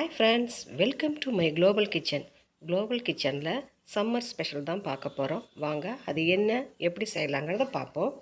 Hi friends welcome to my global kitchen global கிச்சனில் summer special தான் பார்க்க போகிறோம் வாங்க அது என்ன எப்படி செய்யலாங்கிறத பார்ப்போம்.